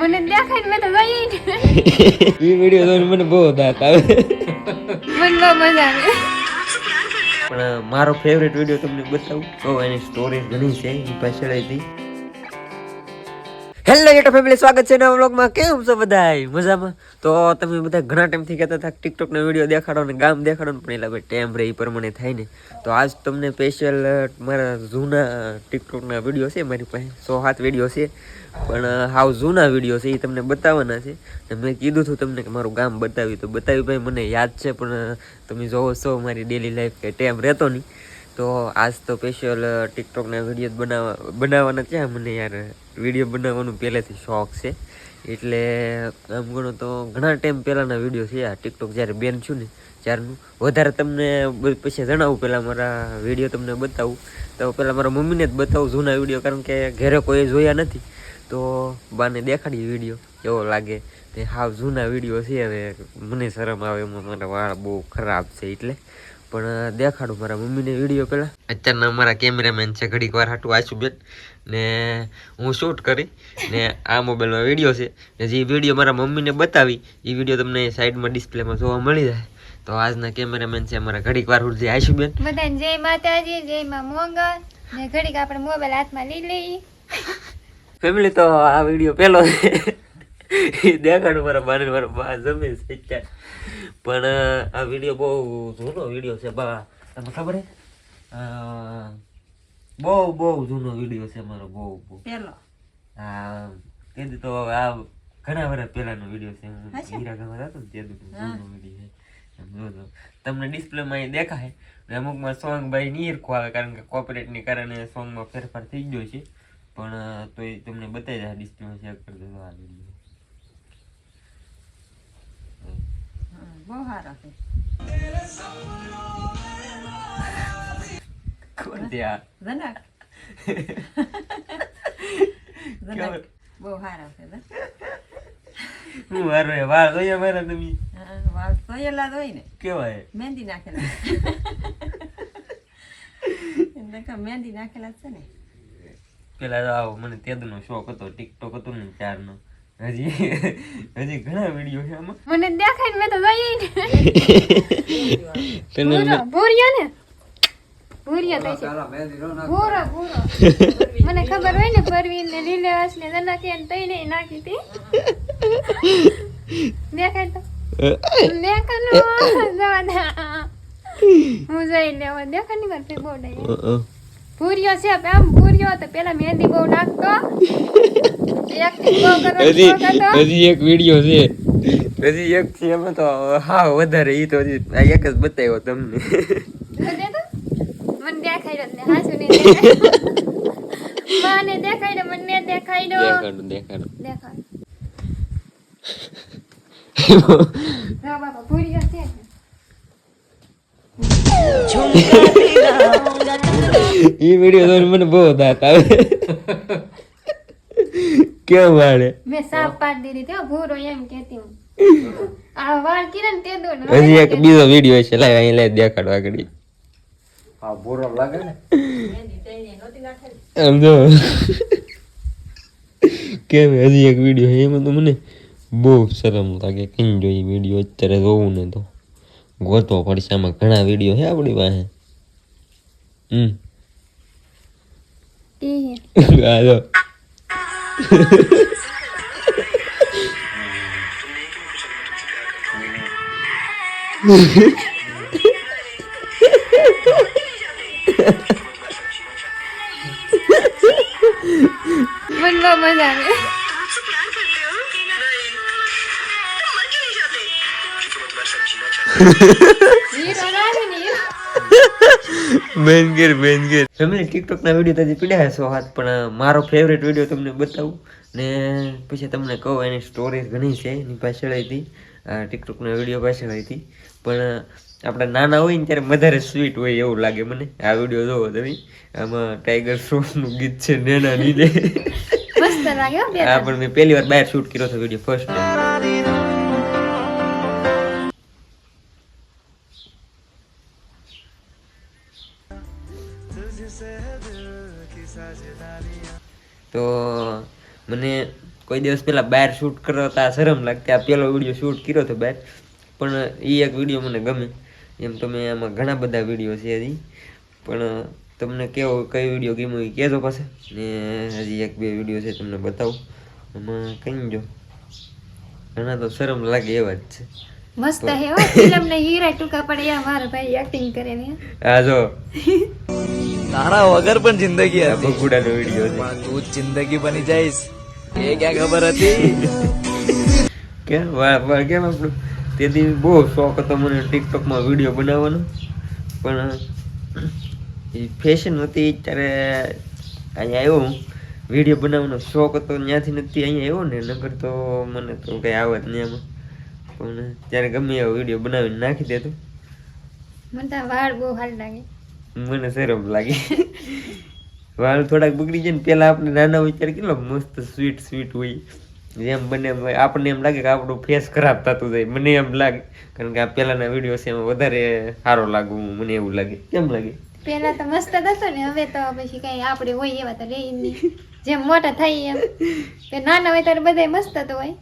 મને દેખાય મેં તો ગઈ એ વિડિયો જોઈને મને બહુ દાંત આવે. મને બહુ મજા આવે. પણ મારો ફેવરેટ વીડિયો તમને બતાવું? તો એની સ્ટોરી ઘણી છે એ પાછળ હતી હેલો યુટ્યુબ ફેમિલી સ્વાગત છે નવા વ્લોગમાં કેમ છો બધા મજામાં? તો તમે બધા ઘણા ટાઈમથી કહેતા હતા ટિકટોક નો વીડિયો દેખાડો ને ગામ દેખાડો ને પણ એટલે ભાઈ ટાઈમ રહે એ પ્રમાણે થાય ને. તો આજ તમને સ્પેશિયલ મારા જૂના ટિકટોકના વીડિયો છે મારી પાસે સો સાત વીડિયો છે. પણ હાવ જૂના વીડિયો છે, એ તમને બતાવવાના છે. મેં કીધું હતું તમને કે મારું ગામ બતાવ્યું. તો બતાવ્યું ભાઈ, મને યાદ છે, પણ તમે જોવો છો, મારી ડેલી લાઈફ કે ટેમ રહેતો નહીં. તો આજ તો સ્પેશિયલ ટિકટોકના વીડિયો બનાવવા, બનાવવાના છે. મને યાર વીડિયો બનાવવાનું પહેલેથી શોખ છે. એટલે આમ ગણો તો ઘણા ટાઈમ પહેલાંના વીડિયો છે. આ ટિકટોક જ્યારે બેન છું ને, ત્યારનું વધારે તમને પછી જણાવું. પહેલાં મારા વીડિયો તમને બતાવું. તો પહેલાં મારા મમ્મીને જ બતાવું જૂના વીડિયો કારણ કે ઘરે કોઈ જોયા નથી. તો બાને દેખાડી વીડિયો કેવો લાગે તે હાવ જૂના વીડિયો છે હવે મને શરમ આવે એમાં, મારા વાળ બહુ ખરાબ છે એટલે. પણ દેખાડું મારા મમ્મીને વીડિયો પહેલાં અત્યારના મારા કેમેરામેન છે ઘડીક વાર હાટું આશુબેન ને, હું શૂટ કરી, ને આ મોબાઈલમાં વીડિયો છે. ને જે વીડિયો મારા મમ્મીને બતાવી, એ વીડિયો તમને સાઈડમાં ડિસ્પ્લેમાં જોવા મળી જાય. તો આજના કેમેરામેન છે અમારા ઘડીક વાર સુધી આશુબેન. બધાને જય માતાજી, જય માં મોંગલ. ને ઘડીક આપણે મોબાઈલ હાથમાં લઈ લઈએ. ફેમિલી તો આ વીડિયો પહેલો દેખાડું મારા બાને મારા બા જમે છે. પણ આ વીડિયો બહુ જૂનો વીડિયો છે બા. તમને ખબર હે બહુ બહુ જૂનો વીડિયો છે મારો બહુ બહુ. પહેલો. આ તેથી તો હવે આ ઘણા વર્ષ પહેલાનો વીડિયો છે. હું હીરા ગામમાં હતો તે જૂનો વીડિયો છે. તમને ડિસ્પ્લેમાં અહીં દેખાય. અમુકમાં સોંગ ભાઈ નીરખું આવે કારણ કે કોપરેટની કારણે સોંગમાં ફેરફાર થઈ ગયો છે. પણ તો એ તમને બતાવી દે ડિસ્પ્લેમાં શેર કરી દેજો આ વીડિયો હા, બહુ સારો છે. કોણ ત્યાં જનક. જનક. બહુ સારા છે હું મારો એ વાળ મારા તમે? હા, વાળ સોયેલા જ હોય ને. કેવાય મહેંદી નાખેલા. મહેંદી નાખેલા છે ને. પેલા આવો મને તેદનો શોખ હતો ટિકટોક હતો ને ત્યારનો. હજી હજી ઘણા વીડિયો છે આમાં. મને દેખાય મેં તો ગઈ જ. ભૂરો ને? ભૂરિયો તો છે ભૂરો ભૂરો. મને ખબર હોય ને પરવીન ને લીલાસ ને જનક ને તઈને નાખી હતી દેખાય તો. દેખાનું જવા દે. હું જઈ લેવા દેખાયની મારે ભૂરિયો છે આમ પૂર્યો તો પેલા મહેંદી બહુ નાખતો. બહુ કરવાનો હજી હજી એક વીડિયો છે. હજી એક છે એમાં તો હા વધારે ઈ તો હજી આ એક જ બતાવ્યો તમને. મને દેખાડ્યો ને હાસુ ને માને દેખાડ્યો મને દેખાડ્યો દેખાડું છે. ને. ઈ વીડિયો જોઈને મને બહુ દાંત આવે. કેમ વાળે? મેં સાફ પાડી દીધી તો ભૂરો એમ કેતી હું. આ વાળ કિરણ તે દો ને હજી એક બીજો વિડિયો છે લાવ અહીં લઈ દેખાડો આગળ. એમ જો. કેમ હજી એક વીડિયો છે? એમાં તો મને બહુ શરમ લાગે કઈ જોઈ વીડિયો અત્યારે જોવું ને તો ગોતવો પડશે. આમાં ઘણા વીડિયો છે આપણી પાસે. હમ. ઈ આ જો મને બહુ મજા આવે હીરો લાગે ને હીરો. બેનગીર બેનગીર ફેમિલી ટિકટોક ના વીડિયો તાજી પીડ્યા છો હાથ પણ મારો ફેવરેટ વીડિયો તમને બતાવું ને પછી તમને કહું એની સ્ટોરી ઘણી છે એની પાછળ હતી ટિકટોકના વીડિયો પાછળ હતી. પણ આપણે નાના હોય ને ત્યારે વધારે સ્વીટ હોય એવું લાગે મને. આ વીડિયો જોવો તમે. આમાં ટાઈગર શ્રોફનું ગીત છે નેના નીલે હા પણ મેં પહેલી વાર બહાર શૂટ કર્યો હતો વીડિયો ફર્સ્ટ તો મને કોઈ દિવસ પહેલા બહાર શૂટ કરતા શરમ લાગતી. આ પહેલો વીડિયો શૂટ કર્યો હતો બહાર પણ એ એક વીડિયો મને ગમે. એમ તો મેં આમાં ઘણા બધા વીડિયો છે હજી. પણ તમને કેવો કઈ વીડિયો ગમ્યો એ કહેજો પાસે ને હજી એક બે વીડિયો છે તમને બતાવું. આમાં કહી જો. ઘણા તો શરમ લાગે એવા જ છે. મસ્ત હે ફિલ્મ ને હીરા ટૂંકા પડે યાર મારા ભાઈ એક્ટિંગ કરે ને. આ જો. તારા વગર પણ જિંદગી આ હતી બગુડાનો વીડિયો પણ તું જ જિંદગી બની જઈશ. એ ક્યાં ખબર હતી? કેમ? વા- વા- કેમ આપણું? તેથી બહુ શોખ હતો મને ટિકટોકમાં વીડિયો બનાવવાનો. પણ એ ફેશન હતી ત્યારે અહીંયા આવ્યો હું. વીડિયો બનાવવાનો શોખ હતો ત્યાંથી નથી અહીંયા આવ્યો ને નગર તો મને તો કંઈ આવત નહીં આમાં. પણ ત્યારે ગમે એવો વીડિયો બનાવીને નાખી દેતો. મને તો વાળ બહુ હાલ લાગે. મને શરમ લાગી. વાળ થોડાક બગડી જાય ને પેલા આપણે નાના વિચાર કેટલો મસ્ત સ્વીટ સ્વીટ હોય. જેમ બને આપણને એમ લાગે કે આપણું ફેસ ખરાબ થતું જાય. મને એમ લાગે. કારણ કે આ પેલાના વીડિયો છે એમાં વધારે સારો લાગુ મને એવું લાગે. કેમ લાગે? પેલા તો મસ્ત હતો ને. હવે તો પછી કઈ આપણે હોય એવા તો રહી નહીં. જેમ મોટા થાય એમ. નાના હોય ત્યારે બધા મસ્ત તો હોય.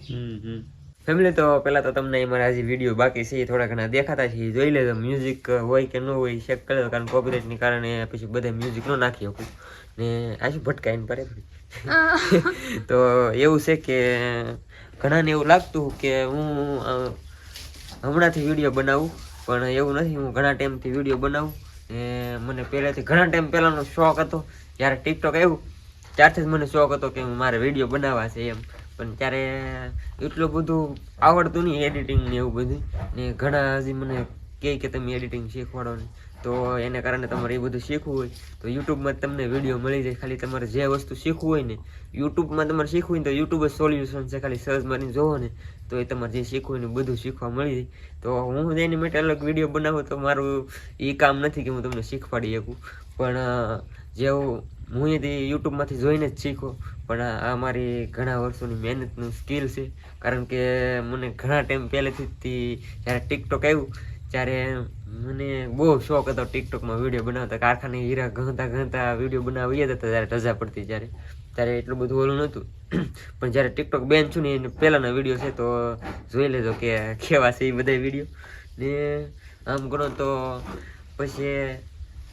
ફેમિલી તો પહેલાં તો તમને મારા હજી વીડિયો બાકી છે થોડા ઘણા દેખાતા છે જોઈ લેજો મ્યુઝિક હોય કે ન હોય ચેક કરી લો કારણ કોપીરાઇટની કારણે પછી બધા મ્યુઝિક ન નાખી શકું. ને આ શું ભટકાઈને પડે તો એવું છે કે ઘણાને એવું લાગતું કે હું હમણાંથી વીડિયો બનાવું પણ એવું નથી હું ઘણા ટાઈમથી વીડિયો બનાવું. ને મને પહેલાંથી ઘણા ટાઈમ પહેલાંનો શોખ હતો જ્યારે ટિકટોક આવ્યું ત્યારથી જ મને શોખ હતો કે મારે વીડિયો બનાવવા છે એમ. પણ ત્યારે એટલું બધું આવડતું નહીં એડિટિંગ ને એવું બધું. ને ઘણા હજી મને કહે કે તમે એડિટિંગ શીખવાડો ને. તો એને કારણે તમારે એ બધું શીખવું હોય. તો યુટ્યુબમાં તમને વીડિયો મળી જાય. ખાલી તમારે જે વસ્તુ શીખવું હોય ને યુટ્યુબમાં તમારે શીખવું હોય તો યુટ્યુબ જ સોલ્યુશન છે. ખાલી સર્ચ મારીને જોવો ને, તો એ તમારે જે શીખવું હોય ને બધું શીખવા મળી જાય. તો હું એની માટે અલગ વીડિયો બનાવું તો મારું એ કામ નથી કે હું તમને શીખવાડી શકું. પણ જેવું હું એ યુટ્યુબમાંથી જોઈને જ શીખો પણ આ મારી ઘણા વર્ષોની મહેનતનું સ્કિલ છે. કારણ કે મને ઘણા ટાઈમ પહેલેથી જ્યારે ટિકટોક આવ્યું, ત્યારે મને બહુ શોખ હતો ટિકટોકમાં વીડિયો બનાવતા. કારખાને હીરા ઘણતા ઘણતા વીડિયો બનાવીએ હતા ત્યારે રજા પડતી ત્યારે. ત્યારે એટલું બધું ઓલું નહોતું. પણ જ્યારે ટિકટોક બેન છું ને એને પહેલાંના વીડિયો છે, તો જોઈ લેજો કે કેવા છે એ બધા વીડિયો ને આમ ગણો તો પછી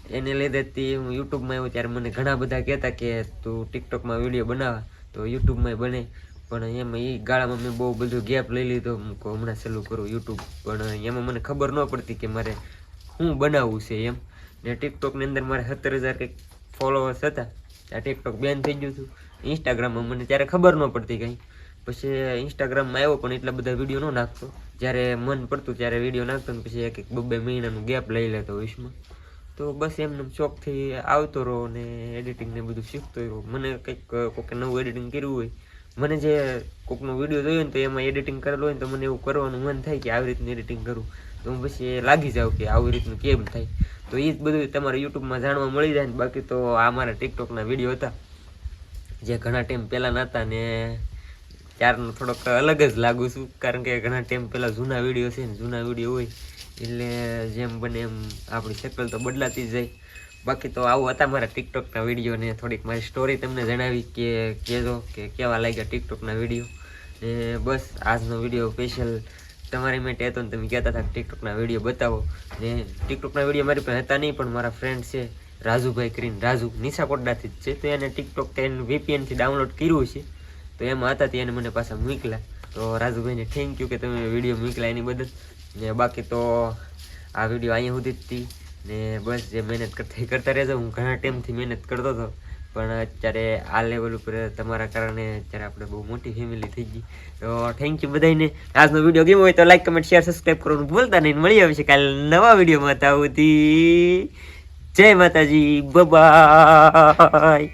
એને લીધે તે હું યુટ્યુબમાં આવ્યો ત્યારે મને ઘણા બધા કહેતા કે તું ટિકટોકમાં વીડિયો બનાવ, તો યુટ્યુબમાં બને. પણ એમાં એ ગાળામાં મેં બહુ બધું ગેપ લઈ લીધો. હમણાં ચાલુ કરું યુટ્યુબ પણ એમાં મને ખબર ન પડતી કે મારે શું બનાવવું છે એમ. ને ટિકટોકની અંદર મારે સત્તર હજાર કંઈક ફોલોઅર્સ હતા. આ ટિકટોક બેન થઈ ગયું હતું. ઇન્સ્ટાગ્રામમાં મને ત્યારે ખબર ન પડતી કંઈ. પછી ઇન્સ્ટાગ્રામમાં આવ્યો, પણ એટલા બધા વીડિયો ન નાખતો. જ્યારે મન પડતું ત્યારે વીડિયો નાખતો ને પછી એક એક, બે મહિનાનું ગેપ લઈ લેતો વીસમાં તો બસ એમને શોખથી આવતો રહો ને એડિટિંગ ને બધું શીખતો રહ્યો મને કંઈક કોઈક નવું એડિટિંગ કર્યું હોય, મને જે કોકનો વીડિયો જોયો ને તો એમાં એડિટિંગ કરેલો હોય ને તો મને એવું કરવાનું મન થાય કે આવી રીતનું એડિટિંગ કરું. તો હું પછી એ લાગી જાઉં કે આવી રીતનું કેમ થાય. તો એ જ બધું તમારે યુટ્યુબમાં જાણવા મળી જાય ને બાકી તો આ મારા ટિકટોકના વીડિયો હતા. જે ઘણા ટાઈમ પહેલાના હતા ને ત્યારનો થોડોક અલગ જ લાગુ છું. કારણ કે ઘણા ટાઈમ પહેલાં જૂના વીડિયો છે ને, જૂના વીડિયો હોય, એટલે જેમ બને એમ આપણી શકલ તો બદલાતી જ જાય. બાકી તો આવું હતા મારા ટિકટોકના વીડિયો ને થોડીક મારી સ્ટોરી તમને જણાવી કે કહેજો કે કેવા લાગ્યા ટિકટોકના વીડિયો. ને બસ, આજનો વીડિયો સ્પેશિયલ તમારી માટે હતો ને તમે કહેતા હતા ટિકટોકના વીડિયો બતાવો. ને ટિકટોકના વીડિયો મારી પાસે હતા નહીં, પણ મારા ફ્રેન્ડ છે રાજુભાઈ કરીને, રાજુ નિશાકોટડાથી જ છે. તો એને ટિકટોક એનું વીપીએનથી ડાઉનલોડ કર્યું છે તો એમાં હતા ત્યાં એને મને પાછા મૂકલા તો રાજુભાઈને થેન્ક યુ કે તમે વીડિયો મૂકલા એની બદલ. ને બાકી તો આ વીડિયો અહીંયા સુધી જ હતી. ને બસ જે મહેનત કરતા કરતા રહેજો. હું ઘણા ટાઈમથી મહેનત કરતો હતો. પણ અત્યારે આ લેવલ ઉપર તમારા કારણે અત્યારે આપણે બહુ મોટી ફેમિલી થઈ ગઈ. તો થેન્ક યુ બધાને આજનો વીડિયો ગમ્યો હોય તો લાઈક કમેન્ટ શેર સબસ્ક્રાઈબ કરવાનું ભૂલતા નહીં. મળી આવશે કાલે નવા વિડીયોમાં હતા જય માતાજી. બાય